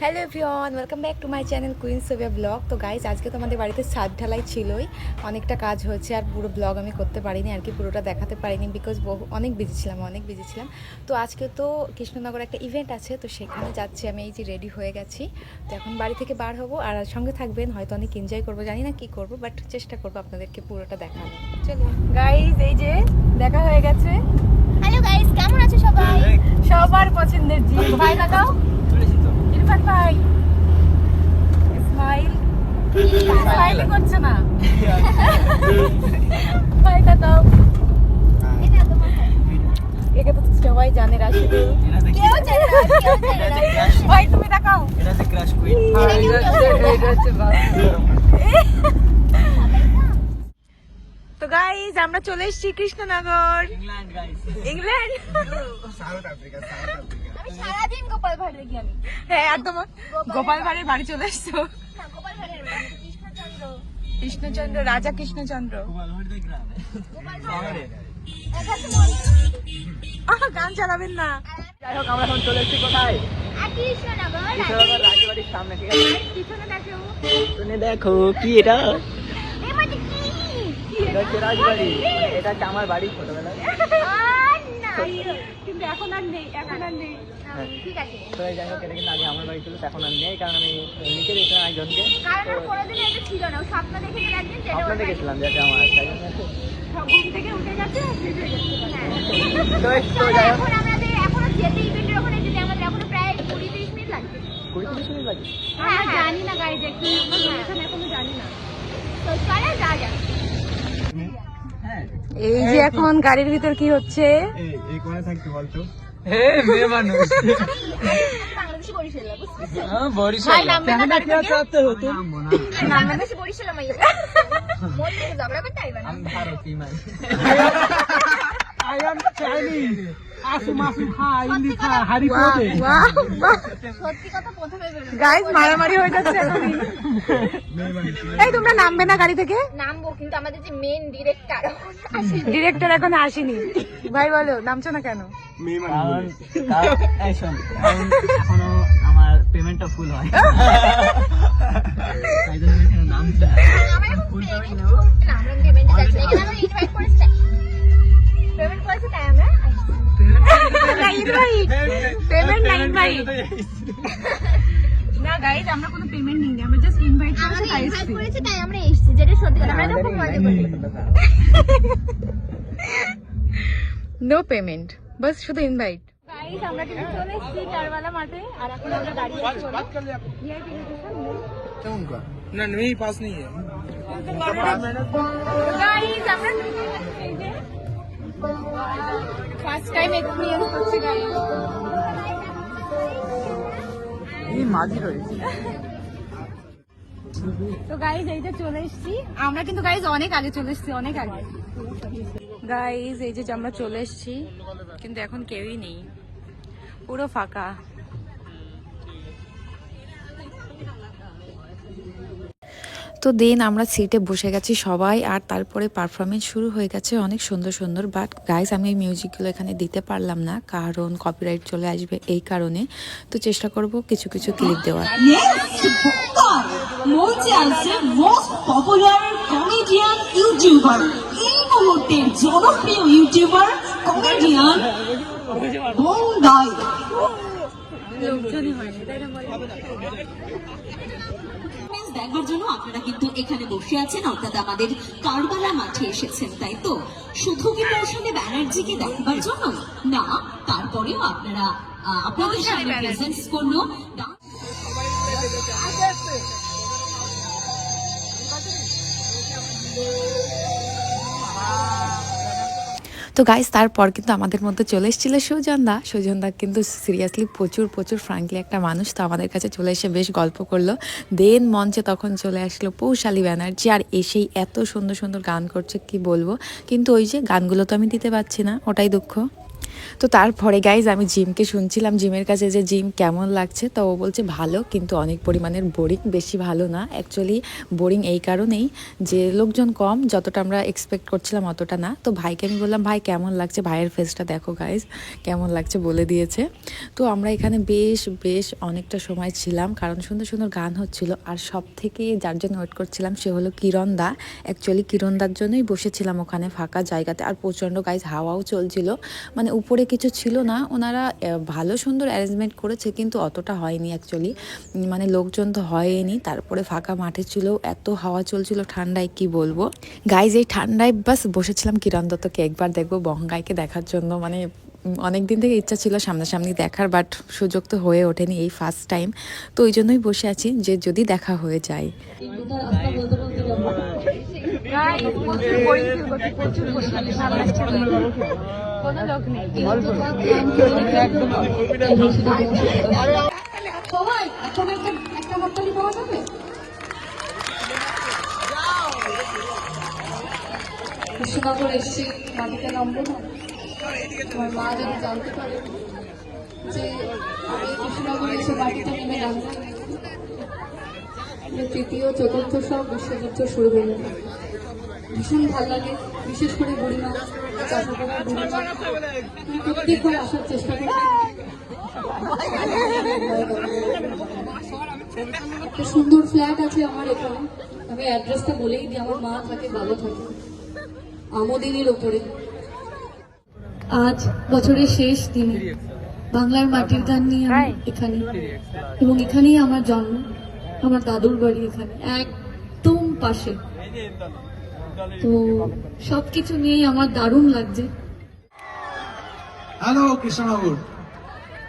Hello everyone welcome back to my channel queen Sofia vlog তো guys আজকে তো আমাদের বাড়িতে ছাদ ঢালাই ছিলই। অনেকটা কাজ হয়েছে আর পুরো ব্লগ আমি করতে পারিনি আর কি পুরোটা দেখাতে পারিনি বিকজ বহু অনেক বিজি ছিলাম অনেক বিজি ছিলাম। তো আজকে তো কৃষ্ণনগর একটা ইভেন্ট আছে তো সেখানে যাচ্ছি আমি এই যে রেডি হয়ে গেছি। তো এখন বাড়ি থেকে বার হব আর সঙ্গে থাকবেন হয়তো অনেক এনজয় করব জানি না কি করব বাট চেষ্টা করব আপনাদেরকে পুরোটা দেখানো চলো গাইজ এই যে দেখা হয়ে গেছে। হ্যালো গাইজ কেমন আছো সবাই? সবার পছন্দের জি ভাই লাগাও। ইরফান ভাই স্মাইল স্মাইলই করছে না। এটা তো সবাই জানে রাশিদুল কেউ জানে ভাই তুমি দেখাও। এটা হচ্ছে ক্রাশ কুইন। তো গাইজ আমরা চলে এসেছি Krishnanagar. England England. South Africa South Africa আমি সারাদিন গোপাল ভাড় দেখি আমি হ্যাঁ একদম। গোপাল বাড়ি চলে এসছো। গোপাল ভাড়ের বাড়ি, কৃষ্ণচন্দ্র। কৃষ্ণচন্দ্র রাজা কৃষ্ণচন্দ্র। মন্দির আহ, গান চালাবেন না। যাই হোক আমরা এখন চলে এসেছি কোথায়? আর কৃষ্ণনগর কৃষ্ণনগর রাজবাড়ির সামনে ঠিক আছে? পিছনে দেখো। শুনে দেখো কি এটা? এই কি? এটা হচ্ছে রাজবাড়ি? মানে এটা হচ্ছে আমার বাড়ি ছোটবেলায়। আর না। কিন্তু এখন আর নেই এখন আর নেই। হ্যাঁ। ঠিক আছে। তো এই যাই হোক এটা কিন্তু আগে আমার বাড়ি ছিল এখন আর নেই কারণ আমি নিচে দেখলাম একজনকে। স্বপ্ন। দেখেছিলাম যে এটা আমার তাই থেকে উঠে গেছে হ্যাঁ। তো এই- কুড়ি তিরিশ মিনিট লাগে। জানি না গাড়ি দেখি এখনও জানি না। তো চলে যা হ্যাঁ। এই যে এখন গাড়ির ভিতর কি হচ্ছে? এই কোণে থাকতে বলতো। হ্যাঁ মেয়ে মানুষ। বরিশাল। হ্যাঁ বরিশাল বাংলাদেশি বরিশাল মাইয়া থেকে ঝগড়া করতে আইবা না। আমি ভারতী মাই মারামারি হয়ে যাচ্ছে এই তোমরা নামবে না গাড়ি থেকে? নামবো কিন্তু আমাদের যে মেন ডিরেক্টর ডিরেক্টর এখন আসেনি। ভাই বলো নামছো না কেন? আমার পেমেন্টটা ফুল হয়। আমরা কোনো পেমেন্ট নিইনি আমরা জাস্ট ইনভাইট করেছি আমাদের তাই ইনভাইট এসেছি করেছি তাই আমরা এসেছি যেটা সত্যি কথা আমরা আমাদের খুব মজা invite করি নেই, কিন্তু নো পেমেন্ট বাস শুধু ইনভাইট গাইজ আমরা কিন্তু চলে এসেছি কারবালা মাঠে আর এখন আমরা দাঁড়িয়ে আছি বলো ভিআইপি ना नहीं पास नहीं है গাইজ আমরা এই যে ফার্স্ট টাইম এক্সপেরিয়েন্স করছি গাইজ তো গাইজ এই যে চলে এসেছি। আমরা কিন্তু গাইজ অনেক আগে চলে এসেছি, অনেক আগে। গাইজ এই যে আমরা চলে এসেছি, কিন্তু এখন কেউই নেই। পুরো ফাঁকা। তো দেন আমরা সিটে বসে গেছি সবাই, আর তারপরে পারফরমেন্স শুরু হয়ে গেছে অনেক সুন্দর সুন্দর। বাট গাইজ আমি এই মিউজিকগুলো এখানে দিতে পারলাম না, কারণ কপিরাইট চলে আসবে এই কারণে। তো চেষ্টা করব কিছু কিছু ক্লিপ দেওয়ার। দেখবার জন্য আপনারা কিন্তু এখানে বসে আছেন অর্থাৎ আমাদের কারবালা মাঠে এসেছেন তাই তো? শুধু কি মৌসুমী ব্যানার্জিকে দেখবার জন্য? না তারপরেও আপনারা আপনাদের সামনে প্রেজেন্স করল। ডান্স তো গাইস তারপর কিন্তু আমাদের মধ্যে চলে এসেছিল সুজনদা। সুজনদা কিন্তু সিরিয়াসলি প্রচুর প্রচুর ফ্রাঙ্কলি একটা মানুষ, তো আমাদের কাছে চলে এসে বেশ গল্প করল। দেন মঞ্চে তখন চলে আসলো পৌশালী ব্যানার্জি, আর এসেই এত সুন্দর সুন্দর গান করছে, কি বলব? কিন্তু ওই যে গানগুলো তো আমি দিতে পারছি না, ওটাই দুঃখ। তো তারপরে গাইজ আমি জিমকে শুনছিলাম, জিমের কাছে যে জিম কেমন লাগছে, তো ও বলছে ভালো, কিন্তু অনেক পরিমাণের বোরিং বেশি ভালো না। অ্যাকচুয়ালি বোরিং এই কারণেই যে লোকজন কম, যতটা আমরা এক্সপেক্ট করছিলাম অতটা না। তো ভাইকে আমি বললাম, ভাই, কেমন লাগছে? ভাইয়ের ফেসটা দেখো গাইজ কেমন লাগছে? বলে দিয়েছে। তো আমরা এখানে বেশ বেশ অনেকটা সময় ছিলাম, কারণ সুন্দর সুন্দর গান হচ্ছিল। আর সব থেকে যার জন্য ওয়েট করছিলাম, সে হলো কিরণ দা অ্যাকচুয়ালি কিরণ দার জন্যই বসেছিলাম ওখানে ফাঁকা জায়গাতে। আর প্রচণ্ড গাইজ হাওয়াও চলছিল। মানে উপরে কিছু ছিল না। ওনারা ভালো সুন্দর অ্যারেঞ্জমেন্ট করেছে, কিন্তু অতটা হয়নি অ্যাকচুয়ালি মানে লোকজন তো হয়নি। তারপরে ফাঁকা মাঠে ছিল, এত হাওয়া চলছিল ঠান্ডায়, কি বলব? গাইজ এই ঠান্ডায় বাস বসেছিলাম কিরণ দত্তকে একবার দেখব বহঙ্গাইকে দেখার জন্য। মানে অনেক দিন থেকে ইচ্ছা ছিল সামনাসামনি দেখার বাট সুযোগ তো হয়ে ওঠেনি এই ফার্স্ট টাইম তো ওই জন্যই বসে আছি যে যদি দেখা হয়ে যায়। কৃষ্ণনগর এসছি, মাটিতে নামবো না। মা যদি জানতে পারে যে আমি এসে মাটিতে নেমে নামবো। তৃতীয়, চতুর্থ সব, বিশ্বযুদ্ধ শুরু হয়ে ভীষণ ভালো লাগে বিশেষ করে বুড়িমা চাষাপাড়ার বুড়িমা। প্রত্যেকবার আসার চেষ্টা করি একটা সুন্দর ফ্ল্যাট আছে আমার এখানে। আমি অ্যাড্রেসটা বলেই দিই আমার মা থাকে বাবা থাকে। আমদিনীর ওপরে। আজ বছরের শেষ দিনে বাংলার মাটির গান নিয়ে আমি এখানে এবং এখানেই আমার জন্ম আমার দাদুর বাড়ি এখানে একদম পাশে। তো সবকিছু নিয়েই আমার দারুণ লাগছে। হ্যালো কৃষ্ণনগর।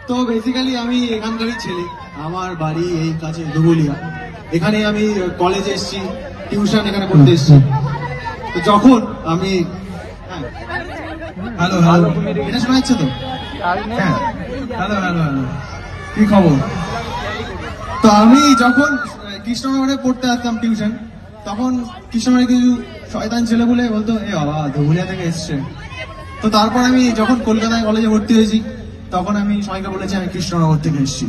তো বেসিক্যালি আমি এখানকারই ছেলে। আমার বাড়ি এই কাছে দুবুলিয়া এখানে আমি কলেজে এসেছি টিউশন এখানে করতে এসেছি। তো যখন আমি হ্যালো হ্যালো এটা শোনা যাচ্ছে তো? হ্যাঁ। হ্যালো হ্যালো হ্যালো কি খবর? তো আমি যখন কৃষ্ণনগরে পড়তে আসতাম টিউশন তখন কৃষ্ণনগরে কিছু শয়তান ছেলে বলে বলতো, এ বাবা ধুবুলিয়া থেকে এসছে। তো তারপর আমি যখন কলকাতায় কলেজে ভর্তি হয়েছি, তখন আমি সবাইকে বলেছি, আমি কৃষ্ণনগর থেকে এসেছি।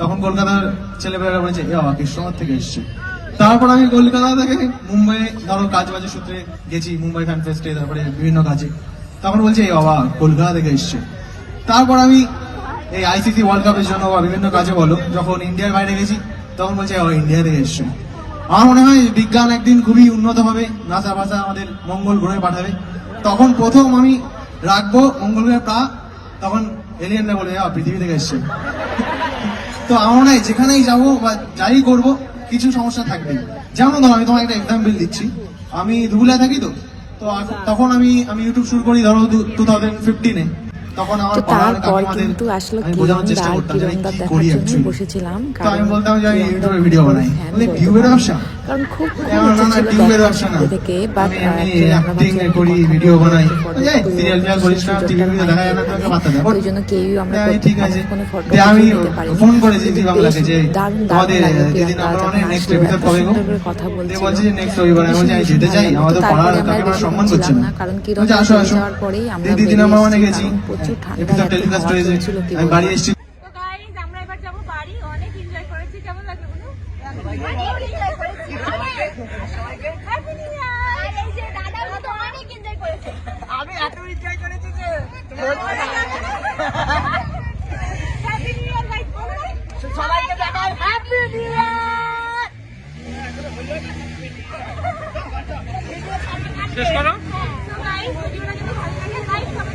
তখন কলকাতার ছেলেপেলেরা বলেছে, এ বাবা, কৃষ্ণনগর থেকে এসছে। তারপর আমি কলকাতা থেকে মুম্বাই, ধরো কাজ বাজের সূত্রে গেছি, মুম্বাই ফ্যান ফেস্টে তারপরে বিভিন্ন কাজে। তখন বলছে, এ বাবা, কলকাতা থেকে এসছে। তারপর আমি এই আইসিসি ওয়ার্ল্ড কাপের জন্য বা বিভিন্ন কাজে বলো, যখন ইন্ডিয়ার বাইরে গেছি, তখন বলছে ও ইন্ডিয়া থেকে এসছে। আমার মনে হয় বিজ্ঞান একদিন খুবই উন্নত হবে নাসা ভাষা আমাদের মঙ্গল গ্রহে পাঠাবে। তখন প্রথম আমি রাখব মঙ্গল গ্রহে পা তখন এলিয়েনরা বলে "আ, পৃথিবী থেকে এসছে। তো আমার মনে হয় যেখানেই যাব বা যাই করব কিছু সমস্যা থাকবে যেমন ধরো আমি তোমার একটা এক্সাম্পল দিচ্ছি। আমি ধুবুলিয়া থাকি তো তো তখন আমি আমি ইউটিউব শুরু করি ধরো টু থাউজেন্ড ফিফটিনে তো তারপর কিন্তু আসলে আমি বোঝানোর চেষ্টা কিরণদার করতাম যে আমি কিরণদার কি দেখার জন্য বসেছিলাম কিরণদার ভিডিও বানাই। বলতে টিউবের পারো। ব্যবসা কারণ খুব থেকে বাট ভিডিও বানাই। সিরিয়াল ওই জন্য কেউই আমরা ঠিক আছে। কোনো ফটো আমি ফোন করেছি বাংলাকে যে দারুণ তোমাদের দারুণ লাগল দিদি প্রিয়াঙ্কা নাম্বার যখন নেক্সট এপিসোড কবে গো? কথা দিয়ে বলছিল। যে নেক্সট রবিবার আমি যেতে চাই আমরা সম্মান না। কারণ যাওয়ার পরেই আমরা দিদি মানে গেছি। প্রচুর ঠান্ডা টেলিকাস্ট হয়েছে কি আমি বাড়ি এসেছি তো গাইজ আমরা এবার যাব বাড়ি অনেক এনজয় করেছি কেমন লাগল বলো Happy New Year! আর এই যে দাদাও তো অনেক এনজয় করেছে আমি এত এনজয় করেছি যে হ্যাপি নিউ ইয়ার গাইজ সবাইকে দেখায় হ্যাপি নিউ ইয়ার শেষ করো লাইক করে